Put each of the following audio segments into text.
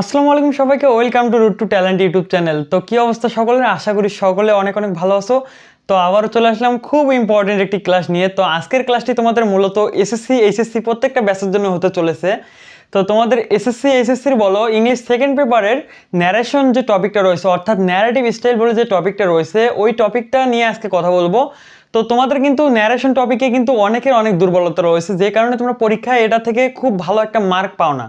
আসসালামু আলাইকুম সবাইকে, welcome to root to talent YouTube channel. তো কি অবস্থা সকলের? আশা করি সকলে অনেক অনেক ভালো আছো। তো আবারও চলে আসলাম খুব ইম্পর্টেন্ট একটি ক্লাস নিয়ে। তো আজকের ক্লাসটি তোমাদের মূলত এসএসসি এইচএসসি প্রত্যেকটা ব্যাচের জন্য হতে চলেছে। তো তোমাদের এসএসসি এইচএসসির বলো ইংলিশ সেকেন্ড পেপারের ন্যারেশন যে টপিকটা রয়েছে, অর্থাৎ ন্যারেটিভ স্টাইল বলে যে টপিকটা রয়েছে, ওই টপিকটা নিয়ে আজকে কথা বলব। তো তোমাদের কিন্তু ন্যারেশন টপিকে কিন্তু অনেকের অনেক দুর্বলতা রয়েছে, যে কারণে তোমরা পরীক্ষায় এটা থেকে খুব ভালো একটা মার্ক পাও না।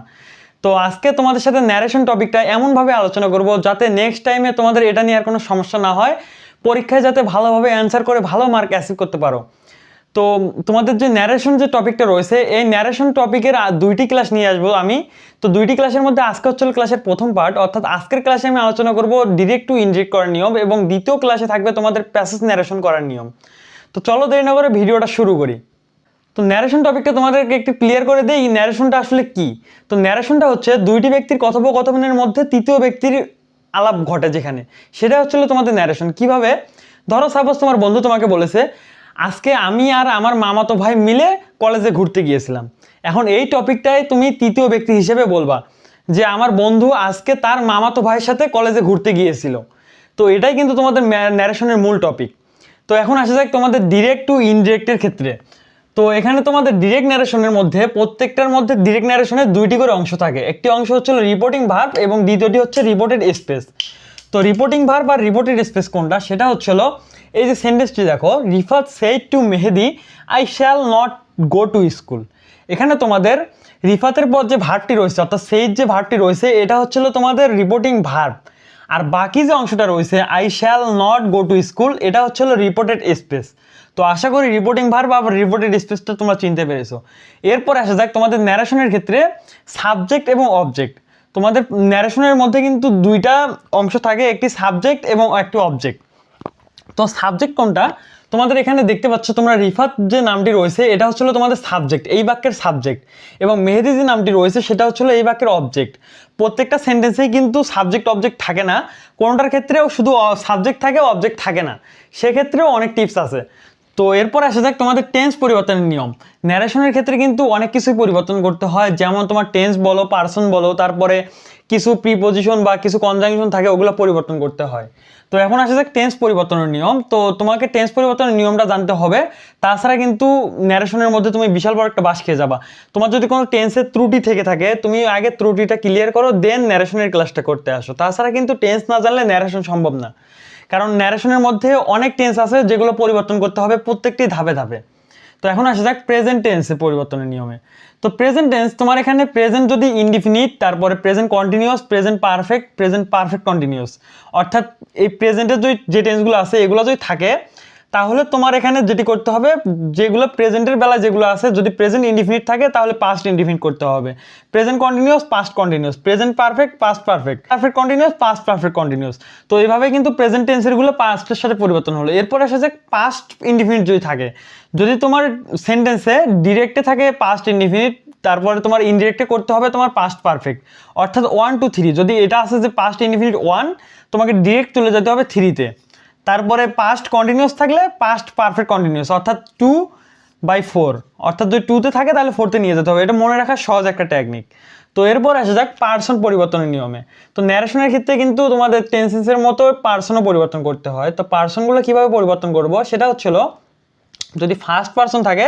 তো আজকে তোমাদের সাথে ন্যারেশন টপিকটা এমনভাবে আলোচনা করব যাতে নেক্সট টাইমে তোমাদের এটা নিয়ে আর কোনো সমস্যা না হয়, পরীক্ষায় যাতে ভালোভাবে অ্যান্সার করে ভালো মার্ক অ্যাচিভ করতে পারো। তো তোমাদের যে ন্যারেশন যে টপিকটা রয়েছে, এই ন্যারেশন টপিকের দুইটি ক্লাস নিয়ে আসব আমি। তো দুইটি ক্লাসের মধ্যে আজকে হচ্ছে হলো ক্লাসের প্রথম পার্ট অর্থাৎ আজকের ক্লাসে আমি আলোচনা করব ডিরেক্ট টু ইনজেক্ট করার নিয়ম এবং দ্বিতীয় ক্লাসে থাকবে তোমাদের প্যাসেজ ন্যারেশন করার নিয়ম। তো চলো দেরি না করে ভিডিওটা শুরু করি। তো ন্যারেশন টপিকটা তোমাদেরকে একটু ক্লিয়ার করে দেই ন্যারেশনটা আসলে কি? তো ন্যারেশনটা হচ্ছে দুইটি ব্যক্তির কথোপকথনের মধ্যে তৃতীয় ব্যক্তির আলাপ ঘটে যেখানে। সেটা হচ্ছে হলো তোমাদের ন্যারেশন কীভাবে? ধরো সাপোজ তোমার বন্ধু তোমাকে বলেছে, আজকে আমি আর আমার মামাতো ভাই মিলে কলেজে ঘুরতে গিয়েছিলাম। এখন এই টপিকটাই তুমি তৃতীয় ব্যক্তি হিসেবে বলবা যে আমার বন্ধু আজকে তার মামাতো ভাইয়ের সাথে কলেজে ঘুরতে গিয়েছিল। তো এটাই কিন্তু তোমাদের ন্যারেশনের মূল টপিক তো এখন আসা যাক তোমাদের ডিরেক্ট টু ইনডিরেক্টের ক্ষেত্রে। তো এখানে তোমাদের ডিরেক্ট ন্যারেশনের মধ্যে, প্রত্যেকটার মধ্যে ডিরেক্ট ন্যারেশনের দুইটি করে অংশ থাকে। একটি অংশ হচ্ছে রিপোর্টিং ভার্ব এবং দ্বিতীয়টি হচ্ছে রিপোর্টেড স্পেস তো রিপোর্টিং ভার্ব আর রিপোর্টেড স্পেস কোনটা? সেটা হচ্ছিল এই যে সেন্টেন্সটি দেখো, Rifat said to Mehedi I shall not go to school এখানে তোমাদের রিফাতের পর যে ভার্বটি রয়েছে, অর্থাৎ সেই যে ভার্বটি রয়েছে, এটা হচ্ছিল তোমাদের রিপোর্টিং ভার্ব আর বাকি যে অংশটা রয়েছে I shall not go to school এটা হচ্ছে হলো রিপোর্টেড স্পেস তো আশা করি রিপোর্টিং ভার বা রিপোর্টেড স্পেসটা তোমরা চিনতে পেরেছ। এরপর আসা যাক তোমাদের ন্যারেশনের ক্ষেত্রে সাবজেক্ট এবং অবজেক্ট তোমাদের ন্যারেশনের মধ্যে কিন্তু দুইটা অংশ থাকে, একটি সাবজেক্ট এবং একটি অবজেক্ট তো সাবজেক্ট কোনটা? তোমাদের এখানে দেখতে পাচ্ছ তোমরা রিফাত যে নামটি রয়েছে, এটা হচ্ছিল তোমাদের সাবজেক্ট এই বাক্যের সাবজেক্ট এবং মেহেদি যে নামটি রয়েছে, সেটা হচ্ছিল এই বাক্যের অবজেক্ট প্রত্যেকটা সেন্টেন্সেই কিন্তু সাবজেক্ট অবজেক্ট থাকে না, কোনোটার ক্ষেত্রেও শুধু সাবজেক্ট থাকে অবজেক্ট থাকে না। সেক্ষেত্রেও অনেক টিপস আছে। তো এরপর আসা যাক তোমাদের টেন্স পরিবর্তনের নিয়ম। ন্যারেশনের ক্ষেত্রে কিন্তু অনেক কিছুই পরিবর্তন করতে হয়। যেমন তোমার টেন্স বলো পার্সন বলো, তারপরে কিছু প্রিপোজিশন বা কিছু কনজাংশন থাকে, ওগুলো পরিবর্তন করতে হয়। তো এখন আসা যাক টেন্স পরিবর্তনের নিয়ম। তো তোমাকে টেন্স পরিবর্তনের নিয়মটা জানতে হবে। তাছাড়া কিন্তু ন্যারেশনের মধ্যে তুমি বিশাল বড় একটা বাস খেয়ে যাবা। তোমার যদি কোনো টেন্সের ত্রুটি থেকে থাকে, তুমি আগে ত্রুটিটা ক্লিয়ার করো দেন ন্যারেশনের ক্লাসটা করতে আসো। তাছাড়া কিন্তু টেন্স না জানলে ন্যারেশন সম্ভব না। কারণ ন্যারেশনের মধ্যে অনেক টেন্স আছে যেগুলো পরিবর্তন করতে হবে প্রত্যেকটি ধাপে ধাপে। তো এখন আসা যাক প্রেজেন্ট টেন্সে পরিবর্তনের নিয়মে। তো প্রেজেন্ট টেন্স তোমার এখানে প্রেজেন্ট যদি ইনডিফিনিট তারপরে present continuous present perfect present perfect continuous অর্থাৎ এই প্রেজেন্টের যদি যে টেন্সগুলো আছে, এগুলো যদি থাকে তাহলে তোমার এখানে যেটি করতে হবে, যেগুলো প্রেজেন্টের বেলা যেগুলো আছে, যদি প্রেজেন্ট ইনডিফিনিট থাকে, তাহলে পাস্ট ইনডিফিনিট করতে হবে। Present continuous past continuous present perfect past perfect perfect continuous past perfect continuous তো এইভাবে কিন্তু প্রেজেন্ট টেন্সেরগুলো পাস্টের সাথে পরিবর্তন হলো। এরপর আসে যে পাস্ট ইনডিফিনিট যদি থাকে, যদি তোমার সেন্টেন্সে ডিরেক্টে থাকে পাস্ট ইনডিফিনিট তারপরে তোমার ইনডিরেক্টে করতে হবে তোমার পাস্ট পারফেক্ট অর্থাৎ ওয়ান টু থ্রি যদি এটা আছে যে পাস্ট ইনডিফিনিট ওয়ান তোমাকে ডিরেক্ট চলে যেতে হবে থ্রিতে তারপরে পাস্ট কন্টিনিউস থাকলে পাস্ট পারফেক্ট কন্টিনিউস অর্থাৎ টু বাই ফোর অর্থাৎ যদি টুতে থাকে তাহলে ফোরতে নিয়ে যেতে হবে। এটা মনে রাখার সহজ একটা টেকনিক তো এরপর আসা যাক পার্সন পরিবর্তনের নিয়মে। তো ন্যারেশনের ক্ষেত্রে কিন্তু তোমাদের টেন্সেন্সের মতো পার্সনও পরিবর্তন করতে হয়। তো পার্সনগুলো কীভাবে পরিবর্তন করব? সেটা হচ্ছিল যদি ফার্স্ট পার্সন থাকে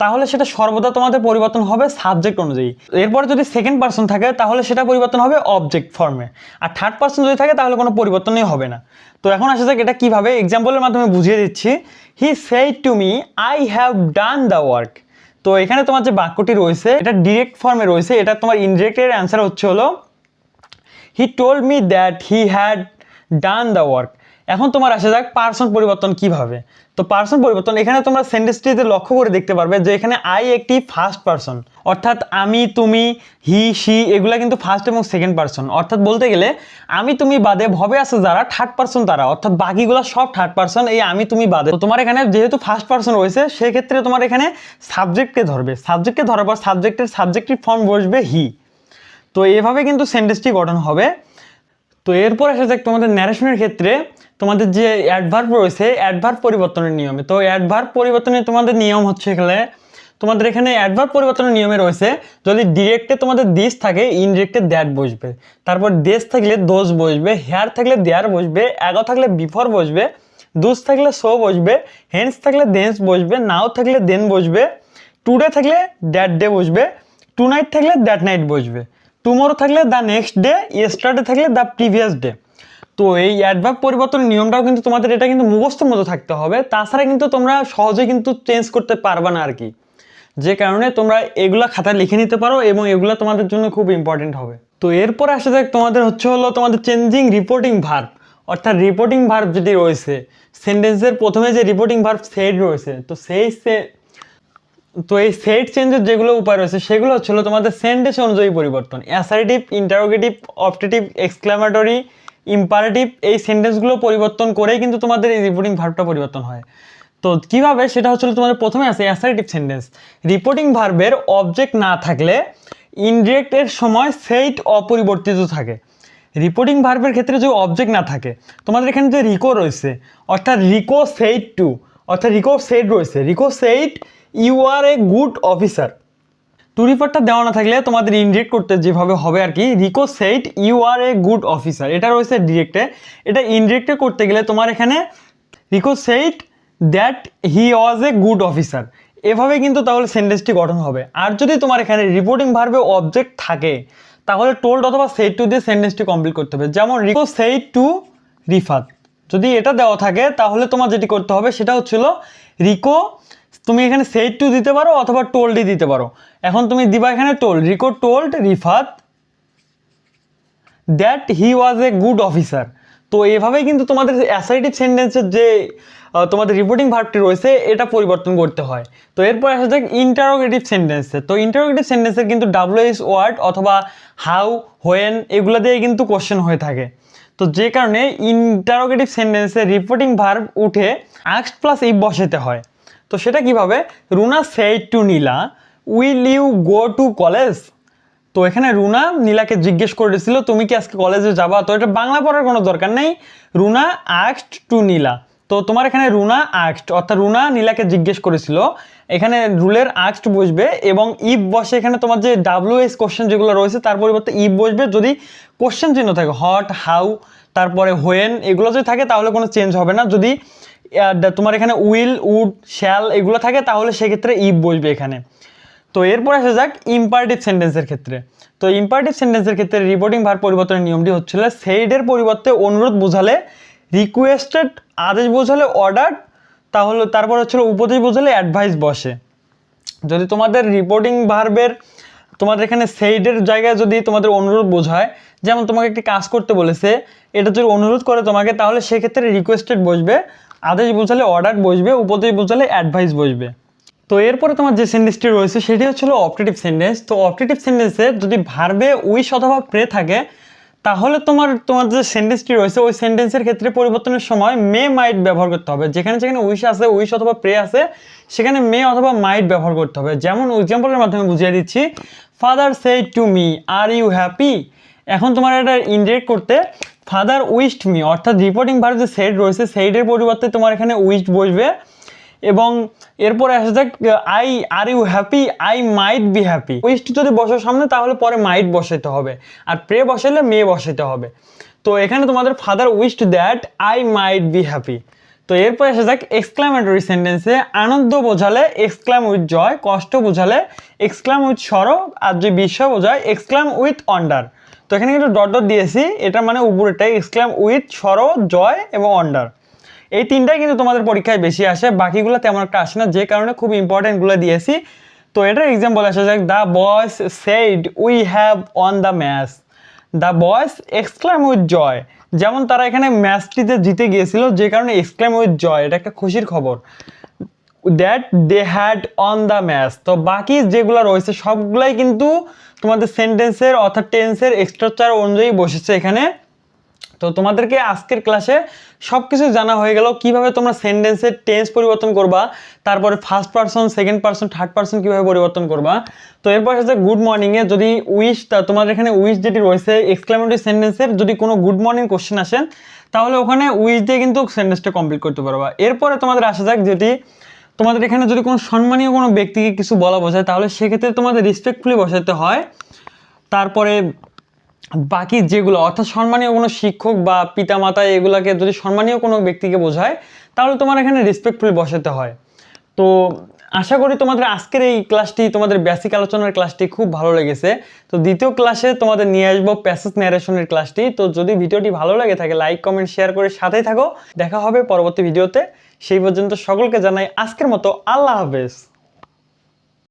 তাহলে সেটা সর্বদা তোমাদের পরিবর্তন হবে সাবজেক্ট অনুযায়ী। এরপর যদি সেকেন্ড পার্সন থাকে, তাহলে সেটা পরিবর্তন হবে অবজেক্ট ফর্মে আর থার্ড পার্সন যদি থাকে, তাহলে কোনো পরিবর্তনই হবে না। তো এখন আসা যাক এটা কীভাবে। এক্সাম্পলের মাধ্যমে বুঝিয়ে দিচ্ছি। He said to me I have done the work তো এখানে তোমার যে বাক্যটি রয়েছে, এটা ডিরেক্ট ফর্মে রয়েছে। এটা তোমার ইনডিরেক্টের অ্যান্সার হচ্ছে হলো he told me that he had done the work এখন তোমার আসা যাক পার্সন পরিবর্তন কীভাবে। তো পার্সন পরিবর্তন, এখানে তোমরা সেন্টেন্সটিতে লক্ষ্য করে দেখতে পারবে যে এখানে আই একটি ফার্স্ট পার্সন অর্থাৎ আমি, তুমি হি সি এগুলা কিন্তু ফার্স্ট এবং সেকেন্ড পার্সন অর্থাৎ বলতে গেলে, আমি, তুমি বাদে ভবে আছে যারা থার্ড পার্সন তারা, অর্থাৎ বাকিগুলো সব থার্ড পার্সন এই আমি, তুমি বাদে। তো তোমার এখানে যেহেতু ফার্স্ট পার্সন রয়েছে, সেক্ষেত্রে তোমার এখানে সাবজেক্টকে ধরবে। সাবজেক্টকে ধরার পর সাবজেক্টের সাবজেক্টিভ ফর্ম বসবে হি তো এভাবে কিন্তু সেন্টেন্সটি গঠন হবে। তো এরপর আসা যাক তোমাদের ন্যারেশনের ক্ষেত্রে। তোমাদের যে অ্যাডভার্ব রয়েছে অ্যাডভার্ব পরিবর্তনের নিয়মে। তো অ্যাডভার্ব পরিবর্তনের তোমাদের নিয়ম হচ্ছে এখানে, তোমাদের এখানে অ্যাডভার্ব পরিবর্তনের নিয়মে রয়েছে, যদি ডিরেক্টে তোমাদের দিস থাকে ইনডিরেক্টে দ্যাট বসবে। তারপর দেশ থাকলে দোষ বসবে হেয়ার থাকলে দেয়ার বসবে এগো থাকলে বিফোর বসবে দুস থাকলে সো বসবে হেন্স থাকলে দেন্স বসবে নাও থাকলে দেন বসবে টুডে থাকলে দ্যাট ডে বসবে টু নাইট থাকলে দ্যাট নাইট বসবে টুমোরো থাকলে দ্য নেক্সট ডে ইয়েস্টারডে থাকলে দ্য প্রিভিয়াস ডে তো এই অ্যাডভার্ব পরিবর্তন নিয়মটাও কিন্তু তোমাদের এটা কিন্তু মুখস্থের মতো থাকতে হবে। তাছাড়া কিন্তু তোমরা সহজে কিন্তু চেঞ্জ করতে পারবে না আর কি যে কারণে তোমরা এগুলা খাতায় লিখে নিতে পারো এবং এগুলা তোমাদের জন্য খুব ইম্পর্টেন্ট হবে। তো এরপরে আসে যাক, তোমাদের হচ্ছে হলো তোমাদের চেঞ্জিং রিপোর্টিং ভার্ব অর্থাৎ রিপোর্টিং ভার্ব যেটি রয়েছে সেন্টেন্সের প্রথমে যে রিপোর্টিং ভার্ব সেট রয়েছে, তো সেই সে- তো এই সেট চেঞ্জের যেগুলো উপায় রয়েছে, সেগুলো হচ্ছিল তোমাদের সেন্টেন্স অনুযায়ী পরিবর্তন। Assertive interrogative optative exclamatory imperative এই সেন্টেন্সগুলো পরিবর্তন করেই কিন্তু তোমাদের এই রিপোর্টিং ভার্বটা পরিবর্তন হয়। তো কীভাবে? সেটা হচ্ছিল তোমাদের প্রথমে আছে অ্যাসারেটিভ সেন্টেন্স রিপোর্টিং ভার্বের অবজেক্ট না থাকলে ইনডিরেক্টের সময় সেইট অপরিবর্তিত থাকে। রিপোর্টিং ভার্বের ক্ষেত্রে যে অবজেক্ট না থাকে, তোমাদের এখানে যে রিকো রয়েছে, অর্থাৎ রিকো সেইট টু অর্থাৎ রিকো সেইট রয়েছে Rico said you are a good officer to রিপোর্টটা দেওয়া না থাকলে তোমাদের ইনডিরেক্ট করতে যেভাবে হবে আর কি Rico said you are a good officer এটা রয়েছে ডিরেক্টে এটা ইনডিরেক্টে করতে গেলে তোমার এখানে Rico said that he was a good officer এভাবে কিন্তু তাহলে সেন্টেন্সটি গঠন হবে। আর যদি তোমার এখানে রিপোর্টিং ভার্বে অবজেক্ট থাকে, তাহলে টোল্ড অথবা সেইট টু দিয়ে সেন্টেন্সটি কমপ্লিট করতে হবে। যেমন রিকো সেইট টু রিফাত যদি এটা দেওয়া থাকে, তাহলে তোমার যেটি করতে হবে, সেটা হচ্ছিল রিকো তুমি এখানে সেট টু দিতে পারো অথবা টোল্ডই দিতে পারো। এখন তুমি দিবা এখানে told Rico told Rifat that he was a good officer তো এভাবেই কিন্তু তোমাদের অ্যাসাইটিভ সেন্টেন্সের যে তোমাদের রিপোর্টিং ভার্বটি রয়েছে, এটা পরিবর্তন করতে হয়। তো এরপর আসা যাক ইন্টারোগেটিভ সেন্টেন্সে তো ইন্টারোগেটিভ সেন্টেন্সের কিন্তু ডাব্লিউএস ওয়ার্ড অথবা হাউ হোয়েন এগুলো দিয়ে কিন্তু কোশ্চেন হয়ে থাকে। তো যে কারণে ইন্টারোগেটিভ সেন্টেন্সে রিপোর্টিং ভার্ব উঠে আক্স প্লাস ইফ বসাতে হয়। তো সেটা কীভাবে? Runa said to Nila will you go to college তো এখানে রুনা নীলাকে জিজ্ঞেস করেছিল, তুমি কি আজকে কলেজে যাবা? তো এটা বাংলা পড়ার কোনো দরকার নেই। রুনা আক্সড টু নীলা। তো তোমার এখানে রুনা আক্সড অর্থাৎ রুনা নীলাকে জিজ্ঞেস করেছিল, এখানে রুলের আক্সড বসবে এবং ইব বসে, এখানে তোমার যে ডাব্লিউ এস কোশ্চেন যেগুলো রয়েছে, তার পরিবর্তে ইব বসবে। যদি কোশ্চেন চিহ্ন থাকে, হট, হাউ, তারপরে হোয়েন এগুলো যদি থাকে, তাহলে কোনো চেঞ্জ হবে না। যদি তোমার এখানে উইল, উড, শ্যাল এগুলো থাকে, তাহলে সেক্ষেত্রে ইফ বসবে এখানে। তো এরপর আসা যাক ইম্পারেটিভ সেন্টেন্সের ক্ষেত্রে। তো ইম্পারেটিভ সেন্টেন্সের ক্ষেত্রে রিপোর্টিং ভার পরিবর্তনের নিয়মটি হচ্ছিল সেইডের পরিবর্তে অনুরোধ বোঝালে রিকোয়েস্টেড আদেশ বোঝালে অর্ডার তাহলে তারপর হচ্ছিল উপদেশ বোঝালে অ্যাডভাইস বসে। যদি তোমাদের রিপোর্টিং ভার্বের তোমাদের এখানে সেইডের জায়গায় যদি তোমাদের অনুরোধ বোঝায়, যেমন তোমাকে একটি কাজ করতে বলেছে এটা যদি অনুরোধ করে তোমাকে, তাহলে সেক্ষেত্রে রিকোয়েস্টেড বসবে। আদেশ বোঝালে অর্ডার বসবে, উপদেশ বোঝালে অ্যাডভাইস বসবে। তো এরপরে তোমার যে সেন্টেন্সটি রয়েছে, সেটি হচ্ছিল অপটেটিভ সেন্টেন্স তো অপটেটিভ সেন্টেন্সে যদি ভার্বে উইশ অথবা প্রে থাকে, তাহলে তোমার তোমার যে সেন্টেন্সটি রয়েছে, ওই সেন্টেন্সের ক্ষেত্রে পরিবর্তনের সময় মে মাইট ব্যবহার করতে হবে। যেখানে যেখানে উইশ আছে উইশ অথবা প্রে আছে, সেখানে মে অথবা মাইট ব্যবহার করতে হবে। যেমন এক্সাম্পলের মাধ্যমে বুঝিয়ে দিচ্ছি father said to me are you happy এখন তোমার এটা ইন্ডিরেক্ট করতে ফাদার উইস্ট মি অর্থাৎ রিপোর্টিং ভার যে সেট রয়েছে সেইডের পরিবর্তে তোমার এখানে উইস্ট বসবে। এবং এরপরে আসে যাক I are you happy I might be happy wished যদি বসো সামনে, তাহলে পরে মাইট বসাইতে হবে। আর প্রে বসাইলে মে বসাইতে হবে। তো এখানে তোমাদের father wished that I might be happy তো এরপর এসে যাক এক্সক্লামেটরি সেন্টেন্সে আনন্দ বোঝালে এক্সক্লাম উইথ জয় কষ্ট বোঝালে এক্সক্লাম উইথ সরব আর যে বিস্ময় বোঝায় এক্সক্লাম উইথ অন্ডার এখানে কিন্তু ডট ডট দিয়েছি। এটা মানে উপরেটাই এক্সক্লাম উইথ সরব জয় এবং অন্ডার এই তিনটাই কিন্তু তোমাদের পরীক্ষায় বেশি আসে, বাকিগুলো তেমন একটা আসে না, যে কারণে খুব ইম্পর্টেন্টগুলো দিয়েছি। তো এটার এক্সাম্পল আসা যাক। The boys said we have won the match the boys exclaimed with joy যেমন তারা এখানে ম্যাচটিতে জিতে গিয়েছিল, যে কারণে এক্সক্লাম উইথ জয় এটা একটা খুশির খবর। That they had won the match তো বাকি যেগুলো রয়েছে, সবগুলাই কিন্তু তোমাদের সেন্টেন্সের অর্থাৎ টেন্সের স্ট্রাকচার অনুযায়ী বসেছে এখানে। তো তোমাদেরকে আজকের ক্লাসে সব কিছু জানা হয়ে গেল, কীভাবে তোমরা সেন্টেন্সের টেন্স পরিবর্তন করবা, তারপরে first person second person third person কীভাবে পরিবর্তন করবা। তো এরপর হচ্ছে গুড মর্নিংয়ে যদি উইশ তোমাদের এখানে উইশ যেটি রয়েছে এক্সক্লামেটরি সেন্টেন্সের যদি কোনো গুড মর্নিং কোশ্চেন আসেন তাহলে ওখানে উইশ দিয়ে কিন্তু সেন্টেন্সটা কমপ্লিট করতে পারবা। এরপরে তোমাদের আসা যাক যেটি তোমাদের এখানে যদি কোনো সম্মানীয় কোনো ব্যক্তিকে কিছু বলা বোঝায় তাহলে সেক্ষেত্রে তোমাদের রেসপেক্টফুলি বসাতে হয়। তারপরে বাকি যেগুলো, অর্থাৎ সম্মানীয় কোনো শিক্ষক বা পিতামাতা, এগুলাকে যদি সম্মানীয় কোনো ব্যক্তিকে বোঝায়, তাহলে তোমার এখানে রেসপেক্টফুলি বসাতে হয়। তো আশা করি তোমাদের আজকের এই ক্লাসটি, তোমাদের বেসিক আলোচনার ক্লাসটি খুব ভালো লেগেছে। তো দ্বিতীয় ক্লাসে তোমাদের নিয়ে আসব প্যাসেজ ন্যারেশনের ক্লাসটি। তো যদি ভিডিওটি ভালো লাগে থাকে লাইক কমেন্ট শেয়ার করে সাথেই থাকো। দেখা হবে পরবর্তী ভিডিওতে। সেই পর্যন্ত সকলকে জানাই আজকের মতো আল্লাহ হাফেজ।